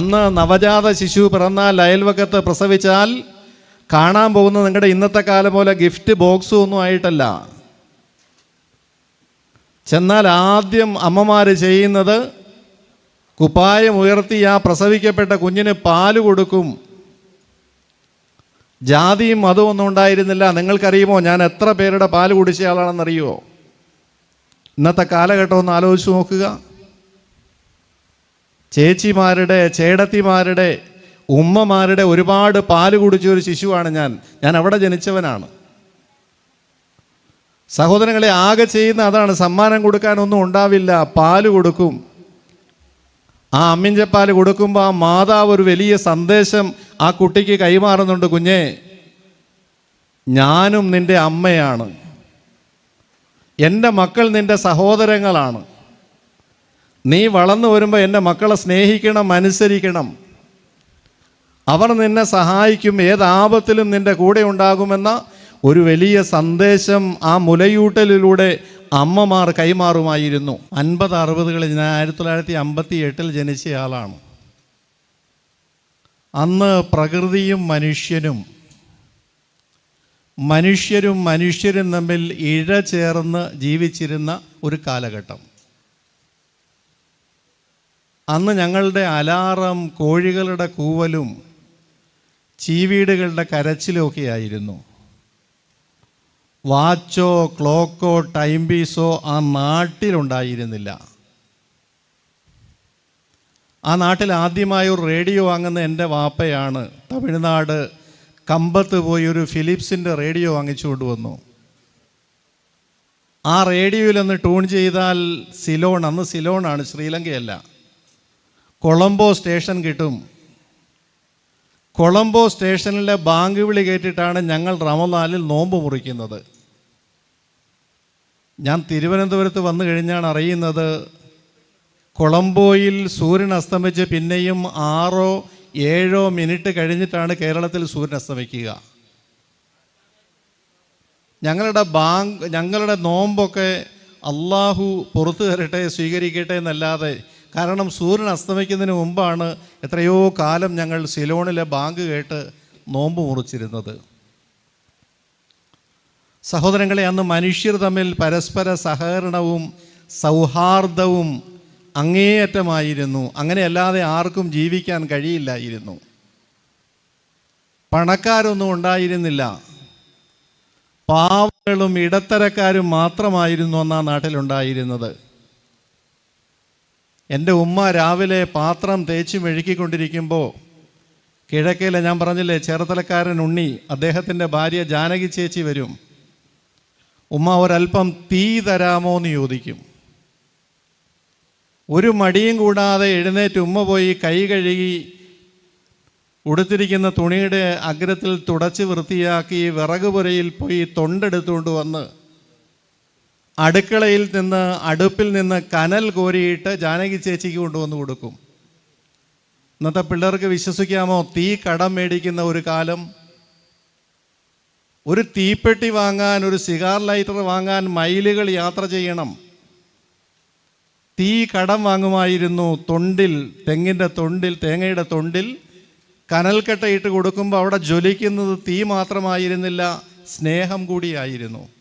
അന്ന് നവജാത ശിശു പിറന്നാൽ അയൽവക്കത്ത് പ്രസവിച്ചാൽ കാണാൻ പോകുന്ന നിങ്ങളുടെ ഇന്നത്തെ കാലം പോലെ ഗിഫ്റ്റ് ബോക്സും ഒന്നും ആയിട്ടല്ല. ചെന്നാൽ ആദ്യം അമ്മമാർ ചെയ്യുന്നത് കുപ്പായം ഉയർത്തി ആ പ്രസവിക്കപ്പെട്ട കുഞ്ഞിന് പാൽ കൊടുക്കും. ജാതിയും മതവും ഒന്നും ഉണ്ടായിരുന്നില്ല. നിങ്ങൾക്കറിയുമോ ഞാൻ എത്ര പേരുടെ പാൽ കുടിച്ച ആളാണെന്നറിയുമോ ഇന്നത്തെ കാലഘട്ടം ഒന്ന് ആലോചിച്ച് നോക്കുക. ചേച്ചിമാരുടെ ചേടത്തിമാരുടെ ഉമ്മമാരുടെ ഒരുപാട് പാൽ കുടിച്ച ഒരു ശിശുവാണ് ഞാൻ. ഞാൻ അവിടെ ജനിച്ചവനാണ്. സഹോദരങ്ങളെ ആകെ ചെയ്യുന്ന അതാണ്. സമ്മാനം കൊടുക്കാനൊന്നും ഉണ്ടാവില്ല. പാൽ കൊടുക്കും. ആ അമ്മിഞ്ചപ്പാൽ കൊടുക്കുമ്പോൾ ആ മാതാവ് ഒരു വലിയ സന്ദേശം ആ കുട്ടിക്ക് കൈമാറുന്നുണ്ട്. കുഞ്ഞേ ഞാനും നിന്റെ അമ്മയാണ്. എന്റെ മക്കൾ നിന്റെ സഹോദരങ്ങളാണ്. നീ വളർന്നു വരുമ്പോൾ എന്റെ മക്കളെ സ്നേഹിക്കണം അനുസരിക്കണം. അവർ നിന്നെ സഹായിക്കും ഏതാപത്തിലും നിന്റെ കൂടെ ഉണ്ടാകുമെന്ന ഒരു വലിയ സന്ദേശം ആ മുലയൂട്ടലിലൂടെ അമ്മമാർ കൈമാറുമായിരുന്നു. അൻപത് അറുപതുകളിൽ ഞാൻ ആയിരത്തി തൊള്ളായിരത്തി അമ്പത്തി എട്ടിൽ ജനിച്ച ആളാണ്. അന്ന് പ്രകൃതിയും മനുഷ്യനും മനുഷ്യരും മനുഷ്യരും തമ്മിൽ ഇഴ ചേർന്ന് ജീവിച്ചിരുന്ന ഒരു കാലഘട്ടം. അന്ന് ഞങ്ങളുടെ അലാറം കോഴികളുടെ കൂവലും ചീവീടുകളുടെ കരച്ചിലും ഒക്കെ ആയിരുന്നു. വാച്ചോ ക്ലോക്കോ ടൈം പീസോ ആ നാട്ടിലുണ്ടായിരുന്നില്ല. ആ നാട്ടിൽ ആദ്യമായി ഒരു റേഡിയോ വാങ്ങുന്ന എന്റെ വാപ്പയാണ്. തമിഴ്നാട് കമ്പത്ത് പോയി ഒരു ഫിലിപ്സിന്റെ റേഡിയോ വാങ്ങിച്ചു കൊണ്ടുവന്നു. ആ റേഡിയോയിലൊന്ന് ട്യൂൺ ചെയ്താൽ സിലോൺ അന്ന് സിലോണാണ് ശ്രീലങ്കയല്ല. കൊളംബോ സ്റ്റേഷൻ കിട്ടും. കൊളംബോ സ്റ്റേഷനിലെ ബാങ്ക് വിളി കേട്ടിട്ടാണ് ഞങ്ങൾ റമദാനിൽ നോമ്പ് മുറിക്കുന്നത്. ഞാൻ തിരുവനന്തപുരത്ത് വന്നു കഴിഞ്ഞാണ് അറിയുന്നത് കൊളംബോയിൽ സൂര്യൻ അസ്തമിച്ച് പിന്നെയും ആറോ ഏഴോ മിനിറ്റ് കഴിഞ്ഞിട്ടാണ് കേരളത്തിൽ സൂര്യൻ അസ്തമിക്കുക. ഞങ്ങളുടെ ബാങ്ക് ഞങ്ങളുടെ നോമ്പൊക്കെ അള്ളാഹു പുറത്തു തരട്ടെ സ്വീകരിക്കട്ടെ എന്നല്ലാതെ കാരണം സൂര്യൻ അസ്തമിക്കുന്നതിന് മുമ്പാണ് എത്രയോ കാലം ഞങ്ങൾ സിലോണിലെ ബാങ്ക് കേട്ട് നോമ്പ് മുറിച്ചിരുന്നത്. സഹോദരങ്ങളെ അന്ന് മനുഷ്യർ തമ്മിൽ പരസ്പര സഹകരണവും സൗഹാർദ്ദവും അങ്ങേയറ്റമായിരുന്നു. അങ്ങനെയല്ലാതെ ആർക്കും ജീവിക്കാൻ കഴിയില്ലായിരുന്നു. പണക്കാരൊന്നും ഉണ്ടായിരുന്നില്ല. പാവങ്ങളും ഇടത്തരക്കാരും മാത്രമായിരുന്നു അന്ന് ആ നാട്ടിലുണ്ടായിരുന്നത്. എന്റെ ഉമ്മ രാവിലെ പാത്രം തേച്ച് മെഴുക്കിക്കൊണ്ടിരിക്കുമ്പോൾ കിഴക്കയിലെ ഞാൻ പറഞ്ഞില്ലേ ചേർത്തലക്കാരൻ ഉണ്ണി അദ്ദേഹത്തിന്റെ ഭാര്യ ജാനകി ചേച്ചി വരും. ഉമ്മ ഒരല്പം തീ തരാമോ എന്ന് ചോദിക്കും. ഒരു മടിയും കൂടാതെ എഴുന്നേറ്റ് ഉമ്മ പോയി കൈ കഴുകി ഉടുത്തിരിക്കുന്ന തുണിയുടെ അഗ്രത്തിൽ തുടച്ച് വൃത്തിയാക്കി വിറക് പുരയിൽ പോയി തൊണ്ടെടുത്തുകൊണ്ട് വന്ന് അടുക്കളയിൽ നിന്ന് അടുപ്പിൽ നിന്ന് കനൽ കോരിയിട്ട് ജാനകി ചേച്ചിക്ക് കൊണ്ടുവന്ന് കൊടുക്കും. ഇന്നത്തെ പിള്ളേർക്ക് വിശ്വസിക്കാമോ? തീ കടം മേടിക്കുന്ന ഒരു കാലം. ഒരു തീപ്പെട്ടി വാങ്ങാൻ ഒരു സിഗാർ ലൈറ്റർ വാങ്ങാൻ മൈലുകൾ യാത്ര ചെയ്യണം. തീ കടം വാങ്ങുമായിരുന്നു. തൊണ്ടിൽ തെങ്ങിന്റെ തൊണ്ടിൽ തേങ്ങയുടെ തൊണ്ടിൽ കനൽക്കട്ടയിട്ട് കൊടുക്കുമ്പോൾ അവിടെ ജ്വലിക്കുന്നത് തീ മാത്രമായിരുന്നില്ല സ്നേഹം കൂടിയായിരുന്നു.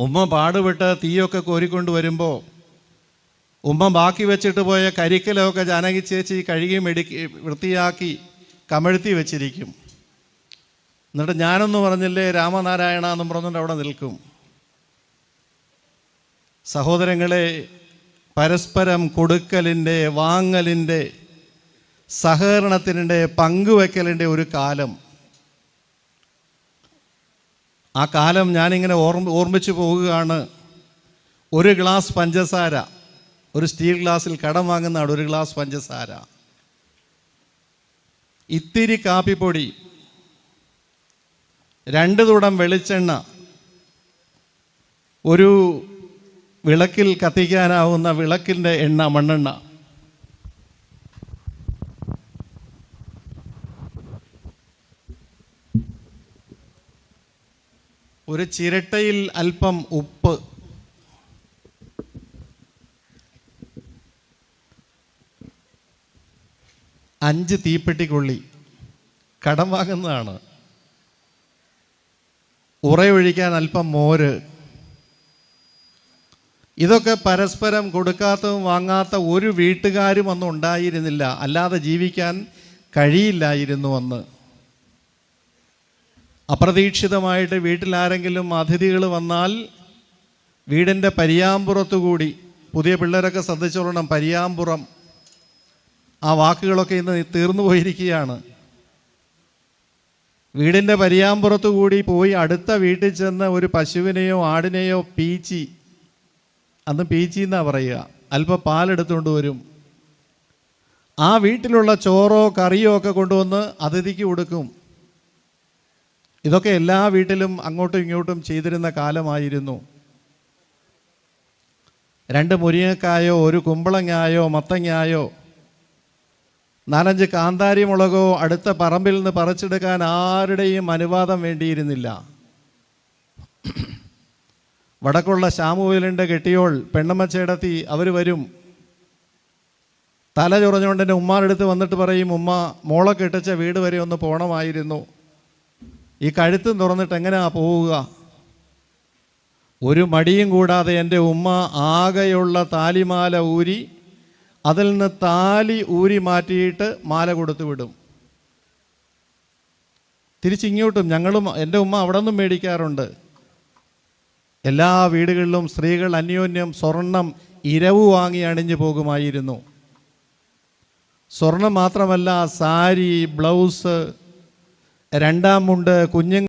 ഉമ്മ പാടുപെട്ട് തീയൊക്കെ കോരിക്കൊണ്ട് വരുമ്പോൾ ഉമ്മ ബാക്കി വെച്ചിട്ട് പോയ കരിക്കലൊക്കെ ജാനകി ചേച്ചി കഴുകി മെടുക്കി വൃത്തിയാക്കി കമഴ്ത്തി വെച്ചിരിക്കും. എന്നിട്ട് ഞാനൊന്ന് പറഞ്ഞില്ലേ രാമനാരായണ എന്നും പറഞ്ഞിട്ട് അവിടെ നിൽക്കും. സഹോദരങ്ങളെ പരസ്പരം കൊടുക്കലിന്റെ വാങ്ങലിന്റെ സഹകരണത്തിന്റെ പങ്കുവെക്കലിന്റെ ഒരു കാലം. ആ കാലം ഞാനിങ്ങനെ ഓർമ്മ ഓർമ്മിച്ചു പോവുകയാണ്. ഒരു ഗ്ലാസ് പഞ്ചസാര ഒരു സ്റ്റീൽ ഗ്ലാസ്സിൽ കടം വാങ്ങുന്നതാണ് ഒരു ഗ്ലാസ് പഞ്ചസാര. ഇത്തിരി കാപ്പിപ്പൊടി രണ്ട് തുടം വെളിച്ചെണ്ണ ഒരു വിളക്കിൽ കത്തിക്കാനാവുന്ന വിളക്കിന്റെ എണ്ണ മണ്ണെണ്ണ. ഒരു ചിരട്ടയിൽ അല്പം ഉപ്പ്. അഞ്ച് തീപ്പെട്ടിക്കൊള്ളി. കടം വാങ്ങുന്നതാണ്. ഉറയൊഴിക്കാൻ അല്പം മോര്. ഇതൊക്കെ പരസ്പരം കൊടുക്കാത്തതും വാങ്ങാത്ത ഒരു വീട്ടുകാരും അന്ന് ഉണ്ടായിരുന്നില്ല. അല്ലാതെ ജീവിക്കാൻ കഴിയില്ലായിരുന്നു അന്ന് അപ്രതീക്ഷിതമായിട്ട് വീട്ടിലാരെങ്കിലും അതിഥികൾ വന്നാൽ വീടിന്റെ പരിയാമ്പുറത്തുകൂടി പുതിയ പിള്ളേരൊക്കെ ശ്രദ്ധിച്ചോളണം പരിയാമ്പുറം. ആ വാക്കുകളൊക്കെ ഇന്ന് തീർന്നു പോയിരിക്കുകയാണ്. വീടിന്റെ പരിയാമ്പുറത്തു കൂടി പോയി അടുത്ത വീട്ടിൽ ചെന്ന് ഒരു പശുവിനെയോ ആടിനെയോ പീച്ചി അന്ന് പീച്ചി എന്നാ പറയുക അല്പം പാലെടുത്തുകൊണ്ട് വരും. ആ വീട്ടിലുള്ള ചോറോ കറിയോ ഒക്കെ കൊണ്ടുവന്ന് അതിഥിക്ക് കൊടുക്കും. ഇതൊക്കെ എല്ലാ വീട്ടിലും അങ്ങോട്ടും ഇങ്ങോട്ടും ചെയ്തിരുന്ന കാലമായിരുന്നു. രണ്ട് മുരിങ്ങക്കായോ ഒരു കുമ്പളങ്ങായോ മത്തങ്ങായോ നാലഞ്ച് കാന്താരി മുളകോ അടുത്ത പറമ്പിൽ നിന്ന് പറിച്ചെടുക്കാൻ ആരുടെയും അനുവാദം വേണ്ടിയിരുന്നില്ല. വടക്കുള്ള ശ്യാമുവിലിന്റെ കെട്ടിയോൾ പെണ്ണമ്മച്ചേടത്തി അവർ വരും. തല ചുറഞ്ഞുകൊണ്ട് എന്റെ വന്നിട്ട് പറയും ഉമ്മ മോളെ കെട്ടിച്ച വീട് വരെ ഒന്ന് പോണമായിരുന്നു. ഈ കഴുത്തും തുറന്നിട്ട് എങ്ങനെയാ പോവുക? ഒരു മടിയും കൂടാതെ എന്റെ ഉമ്മ ആകെയുള്ള താലിമാല ഊരി അതിൽ നിന്ന് താലി ഊരി മാറ്റിയിട്ട് മാല കൊടുത്തു വിടും. തിരിച്ചിങ്ങോട്ടും ഞങ്ങളും എന്റെ ഉമ്മ അവിടെ നിന്നും മേടിക്കാറുണ്ട്. എല്ലാ വീടുകളിലും സ്ത്രീകൾ അന്യോന്യം സ്വർണം ഇരവ് വാങ്ങി അണിഞ്ഞു പോകുമായിരുന്നു. സ്വർണം മാത്രമല്ല സാരി ബ്ലൗസ് രണ്ടാം മുണ്ട് കുഞ്ഞുങ്ങൾ